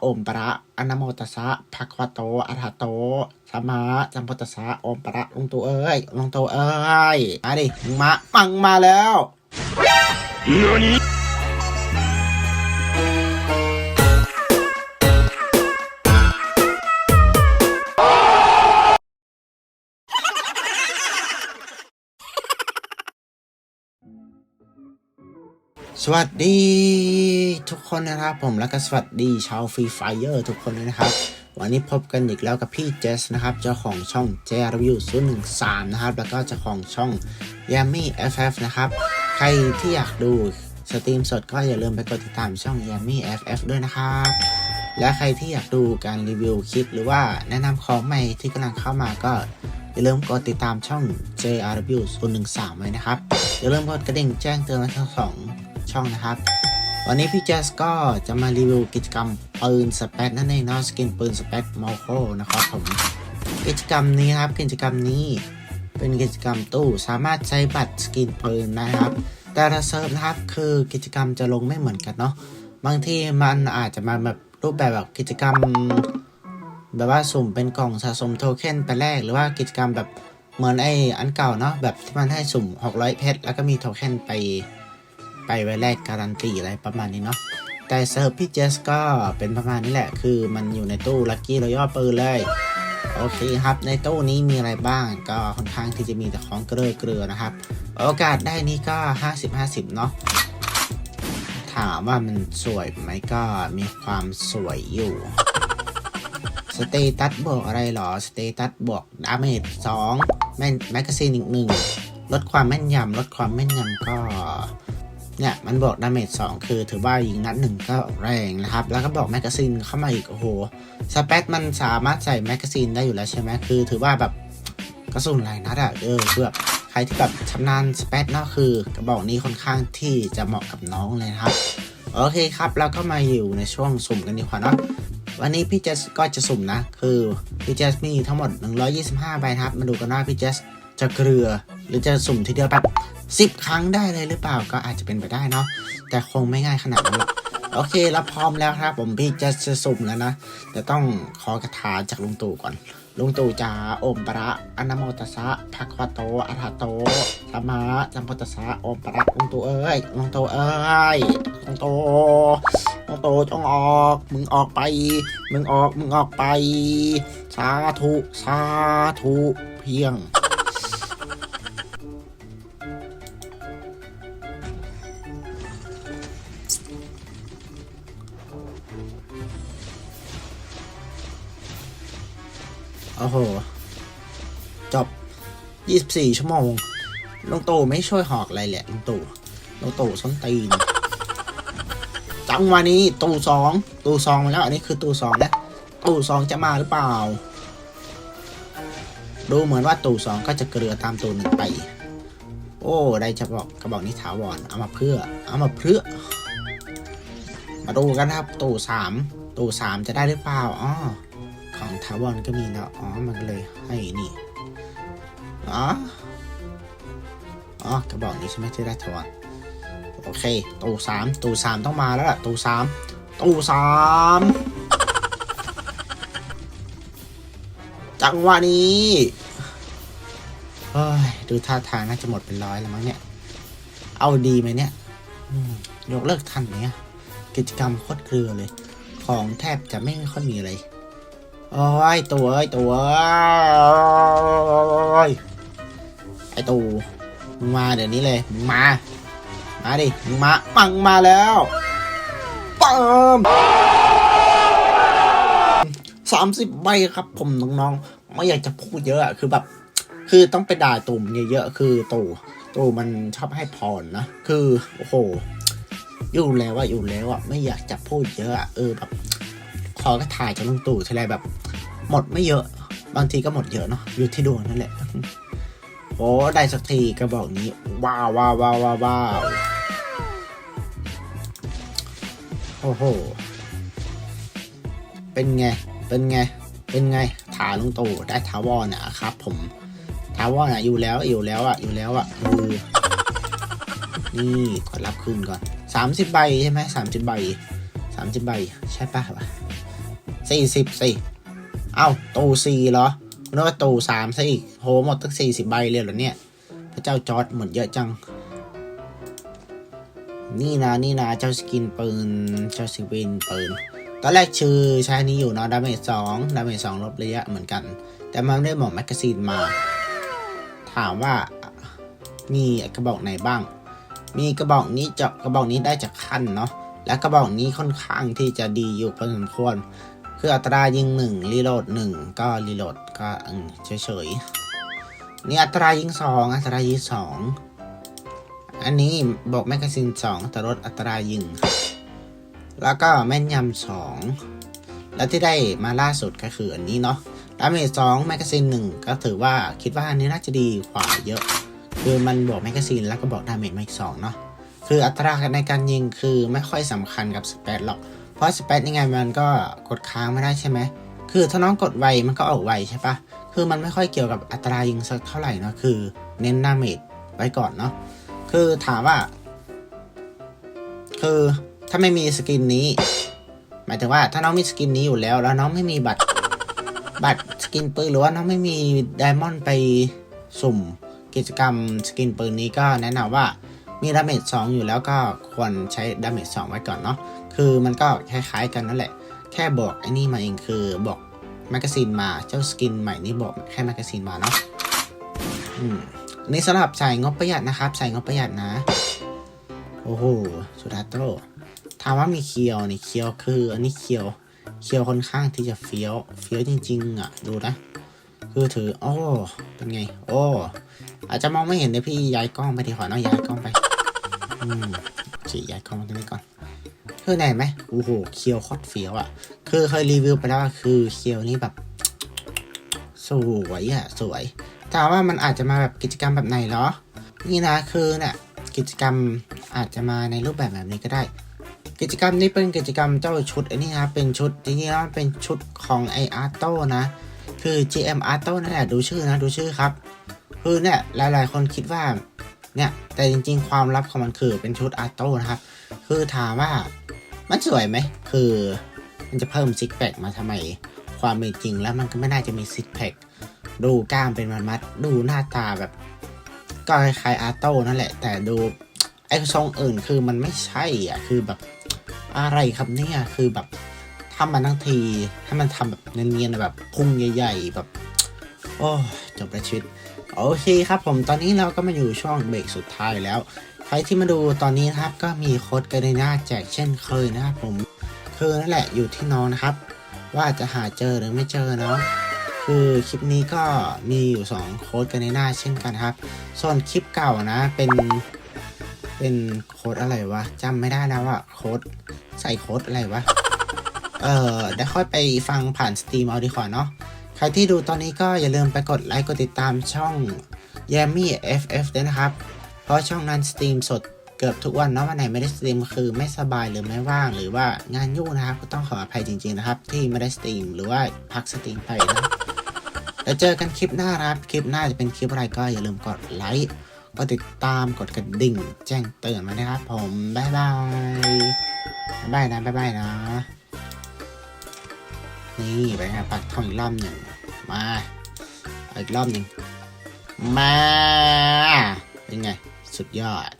โอมประอนะโมตัสสะภะคะวะโตอะระหะโตสัมมาสัมพุทธัสสะโอมประลุงตัวเอ้ยลุงตัวเอ้ยมาดิมึงมาปังมาแล้ว สวัสดีทุกคนนะครับผมแล้วก็สวัสดีชาวฟรีไฟเออร์ทุกคนเลยนะครับ วันนี้พบกันอีกแล้วกับพี่เจสนะครับ เจ้าของช่อง j r v i e w 013 นะครับ แล้วก็เจ้าของช่อง Yummy FF นะครับ ใครที่อยากดูสตรีมสดก็อย่าลืมไปกดติดตามช่อง Yummy FF ด้วยนะครับ และใครที่อยากดูการรีวิวคลิปหรือว่าแนะนำของใหม่ที่กำลังเข้ามาก็อย่าลืมกดติดตามช่อง JRW 013 ไว้นะครับอย่าลืมกดกระดิ่งแจ้งเตือนไว้ทั้งสอง ช่องนะครับ วันนี้พี่แจสก็จะมารีวิวกิจกรรมปืนสเปซนั่นเองเนาะสกินปืนสเปซมอลโคนะครับผมกิจกรรมนี้ครับกิจกรรมนี้เป็นกิจกรรมตู้สามารถใช้บัตรสกินปืนนะครับ แต่ละเซิร์ฟนะครับคือกิจกรรมจะลงไม่เหมือนกันเนาะบางทีมันอาจจะมาแบบรูปแบบแบบกิจกรรม แบบว่าสุ่มเป็นกล่องสะสมโทเค็นไปแรก หรือว่ากิจกรรมแบบเหมือนไออันเก่าเนาะแบบที่มันให้สุ่ม 600 เพชรแล้วก็มีโทเค็นไป ไปไว้แลกการันตีอะไรประมาณนี้เนาะแต่เซิร์ฟพี่เจสก็เป็นประมาณนี้แหละ คือมันอยู่ในตู้ลัคกี้รอย่อปืนเลย โอเคครับ ในตู้นี้มีอะไรบ้าง ก็ค่อนข้างที่จะมีแต่ของเกลือเกลือนะครับ โอกาสได้นี้ก็ 50-50 เนาะถามว่ามันสวยไหมก็มีความสวยอยู่สเตตัสบวกอะไรหรอ สเตตัสบวกดาเมจ2แม่นแมกกาซีนอีกหนึ่งลดความแม่นยำลดความแม่นยำก็ เนี่ยมันบอกดาเมจ2คือถือว่ายิงนัดหนึ่งก็แรงนะครับ แล้วก็บอกแมกกาซีนเข้ามาอีกโอ้โหสเปซมันสามารถใส่แมกกาซีนได้อยู่แล้วใช่ไหมคือ ถือว่าแบบกระสุนหลายนัดอะเออคือแบบใครที่แบบชำนาญสเปซเนาะคือกระบอกนี้ค่อนข้างที่จะเหมาะกับน้องเลยนะครับโอเคครับแล้วก็มาอยู่ในช่วงสุ่มกันดีกว่าเนาะวันนี้พี่เจสก็จะสุ่มนะ คือพี่เจสมีทั้งหมด 125ใบครับ มาดูกันว่าพี่เจสจะเกลือหรือจะสุ่มทีเดียวแบบ 10 ครั้งได้เลยหรือเปล่าก็อาจจะเป็นไปได้เนาะแต่คงไม่ง่ายขนาดนั้นหรอกโอเคแล้วพร้อมแล้วครับ ผมพี่จสจะสุ่มแล้วนะแต่ต้องขอกระถาจากลุงตู่ก่อนลุงตู่จะโอมประอนะโมตัสสะภะคะวะโตอะระหะโตสัมมาสัมพุทธัสสะอมประลุงตู่เอ้ยลุงตู่เอ้ยลุงตู่ลุงตู่จงออก มึงออกไป มึงออกมึงออกไป สาธุ สาธุเพียง อ้โห จบ 24 ชั่วโมงลุงตู่ไม่ช่วยหอกอะไรแหละลุงตู่ลุงตู่ส้นตีนจังวะนี้ตู่สองตู่สองมาแล้ว อันนี้คือตู่สองนะตู่สองจะมาหรือเปล่า ดูเหมือนว่าตู่สองก็จะเกลือตามตู่หนึ่งไป โอ้ได้จะบอกกระบอกนี้ถาวรเอามาเพื่อ เอามาเพื่อ มาดูกันครับตู่สามตู่สามจะได้หรือเปล่าอ๋อ ของทาวอนก็มีแล้วอ๋อ มันก็เลยให้นี่ อ๋อ อ๋อกระบอกนี้ใช่ไหมที่ได้ทาวอนโอเค ตูสาม ตูสามต้องมาแล้วล่ะ ตูสาม ตูสามจังหวะนี้เฮ้ยดูท่าทางน่าจะหมดเป็นร้อยแล้วมั้งเนี่ย เอาดีไหมเนี่ยยกเลิกทันไหมอะกิจกรรมโคตรเกลือเลย ของแทบจะไม่ค่อยมีอะไร โอ้ยตัวเอ้ยตัวเอ้ยไอตูมึงมาเดี๋ยวนี้เลยมึงมา มาดิมึงมาปังมาแล้วปังสามสิบใบครับ ผมน้องๆไม่อยากจะพูดเยอะอะคือแบบ คือต้องไปด่าตุ่มเยอะๆคือตู่ตู่มันชอบให้พรนะ คือโอ้โห อยู่แล้วอะอยู่แล้วอะไม่อยากจะพูดเยอะอะเออแบบ ขอก็ถ่ายจากลุงตู่ทีไรแบบ หมดไม่เยอะ บางทีก็หมดเยอะเนาะอยู่ที่ดวงนั่นแหละ โอ้ได้สักทีกระบอกนี้ ว้าวว้าวว้าวว้าววาวโอ้โห เป็นไง เป็นไง เป็นไงถาลุงตู่ได้ทาวอนะครับ ผมทาวอนอะอยู่แล้วอยู่แล้วอะอยู่แล้วอะคือนี่กดรับคืนก่อนสามสิบใบใช่ไหมสามสิบใบสามสิบใบ ใช่ปะวะสี่สิบสี่ เอ้าตูสี่เหรอนึกว่าตูสามซะอีกโหหมดตั้งสี่สิบใบเลยเหรอเนี่ย พระเจ้าจอร์ดหมดเยอะจัง นี่นะนี่นะเจ้าสกินปืน เจ้าสกินปืน ตอนแรกชื่อใช้นี้อยู่เนาะดาเมจสองดาเมจสองลดระยะเหมือนกัน แต่มันได้บอกแมกกาซีนมา ถามว่ามีกระบอกไหนบ้าง มีกระบอกนี้เจาะกระบอกนี้ได้จากขั้นเนาะ และกระบอกนี้ค่อนข้างที่จะดีอยู่พอสมควร คืออัตรายิงหนึ่งรีโหลดหนึ่งก็รีโหลดก็เฉยๆนี่อัตรายิงสองอัตรายิงสองอันนี้บอกแมกกาซีนสองแต่ลดอัตรายิง แล้วก็แม่นยำสองแล้วที่ได้มาล่าสุดก็คืออันนี้เนาะดาเมจสองแมกกาซีนหนึ่งก็ถือว่าคิดว่าอันนี้น่าจะดีกว่าเยอะ คือมันบอกแมกกาซีนแล้วก็บอกดาเมจมาอีกสองเนาะคืออัตราในการยิงคือไม่ค่อยสำคัญกับสเปซหรอก เพราะสเปซยังไงมันก็กดค้างไม่ได้ใช่ไหมคือถ้าน้องกดไวมันก็ออกไวใช่ปะคือมันไม่ค่อยเกี่ยวกับอัตรายิงสักเท่าไหร่เนาะคือเน้นดาเมจไว้ก่อนเนาะคือถามว่า คือถ้าไม่มีสกินนี้ หมายถึงว่าถ้าน้องมีสกินนี้อยู่แล้ว แล้วน้องไม่มีบัตรบัตรสกินปืนหรือว่าน้องไม่มีไดมอนด์ไปสุ่มกิจกรรมสกินปืนนี้ก็แนะนำว่า มีดาเมจ2อยู่แล้วก็ควรใช้ดาเมจ2ไว้ก่อนเนาะคือมันก็คล้ายๆกันนั่นแหละ แค่บอกไอ้นี่มาเองคือบอกแมกกาซีนมาเจ้าสกินใหม่นี่บอกแค่แมกกาซีนมาเนาะอืมนี่สำหรับใส่งบประหยัดนะครับ ใส่งบประหยัดนะ โอ้โหสุดาโตถามว่ามีเคียวนี่เคียวคือ อันนี้เคียวเคียวค่อนข้างที่จะเฟี้ยวเฟี้ยวจริง ๆอะดูนะคือถือโอ้เป็นไง โอ้อาจจะมองไม่เห็นเดี๋ยพี่ย้ายกล้องไปดีกว่าเนาะย้ายกล้องไป อืมฉีย้ายกล้องมาตรงนี้ก่อนคือไหนไหมโอ้โหเคียวคตรเฟี้ยวอะ คือเคยรีวิวไปแล้วคือเคียวนี่แบบ สวยอะ สวยถามว่ามันอาจจะมาแบบกิจกรรมแบบไหนเหรอ นี่นะคือเนี่ยกิจกรรมอาจจะมาในรูปแบบแบบนี้ก็ได้ กิจกรรมนี้เป็นกิจกรรมเจ้าชุดไอ้นี่นะเป็นชุดจริงๆแล้วเป็นชุดของไออาร์โตนะ คือ GM a r t o นั่นแหละดูชื่อนะดูชื่อครับ คือเนี่ยหลายๆ คนคิดว่า เนี่ยแต่จริง ๆ ความลับของมันคือเป็นชุดอาร์โตนะครับ คือถามว่ามันสวยไหม คือมันจะเพิ่มซิกแพคมาทำไม ความเป็นจริงแล้วมันก็ไม่น่าจะมีซิกแพคดูกล้ามเป็นมัดๆดูหน้าตาแบบ ก็คล้ายๆอาร์โตนั่นแหละ แต่ดูไอ้ทรงอื่นคือมันไม่ใช่อะ คือแบบอะไรครับเนี่ยคือแบบทำมาทั้งทีให้มันทำแบบเนียนๆแบบพุงใหญ่ ๆ แบบ โอ้จบแล้วชีวิต โอเคครับผมตอนนี้เราก็มาอยู่ช่วงเบรกสุดท้ายแล้ว ใครที่มาดูตอนนี้นะครับก็มีโค้ดกระเดน่าแจกเช่นเคยนะครับผมคือนั่นแหละอยู่ที่น้องนะครับ ว่าจะหาเจอหรือไม่เจอเนาะคือคลิปนี้ก็มีอยู่ 2 โค้ดกระเดน่าเช่นกันครับ ส่วนคลิปเก่านะเป็นเป็นโค้ดอะไรวะจำไม่ได้แล้วอะโค้ดใส่โค้ดอะไรวะ เออได้ค่อยไปฟังผ่านสตรีมเอาดีกว่าเนาะ ใครที่ดูตอนนี้ก็อย่าลืมไปกดไลค์กดติดตามช่อง y a m m y FF ด้วยนะครับ เพราะช่องนั้นสตรีมสดเกือบทุกวันเนาะวันไหนไม่ได้สตรีมคือไม่สบายหรือไม่ว่างหรือว่างานยุ่งนะครับ ก็ต้องขออภัยจริงๆนะครับ ที่ไม่ได้สตรีมหรือว่าพักสตรีมไปนะแล้วเจอกันคลิปหน้าครับ คลิปหน้าจะเป็นคลิปอะไรก็อย่าลืมกดไลค์กดติดตามกดกระดิ่ง แจ้งเตือนมานะครับผมบ๊ายบายบ๊ายบายนะบ๊ายบายนะ นี่ไปครับปักทองอีกรอบหนึ่งมาอาอีกรอบหนึ่งมาเป็นไง สุดยอด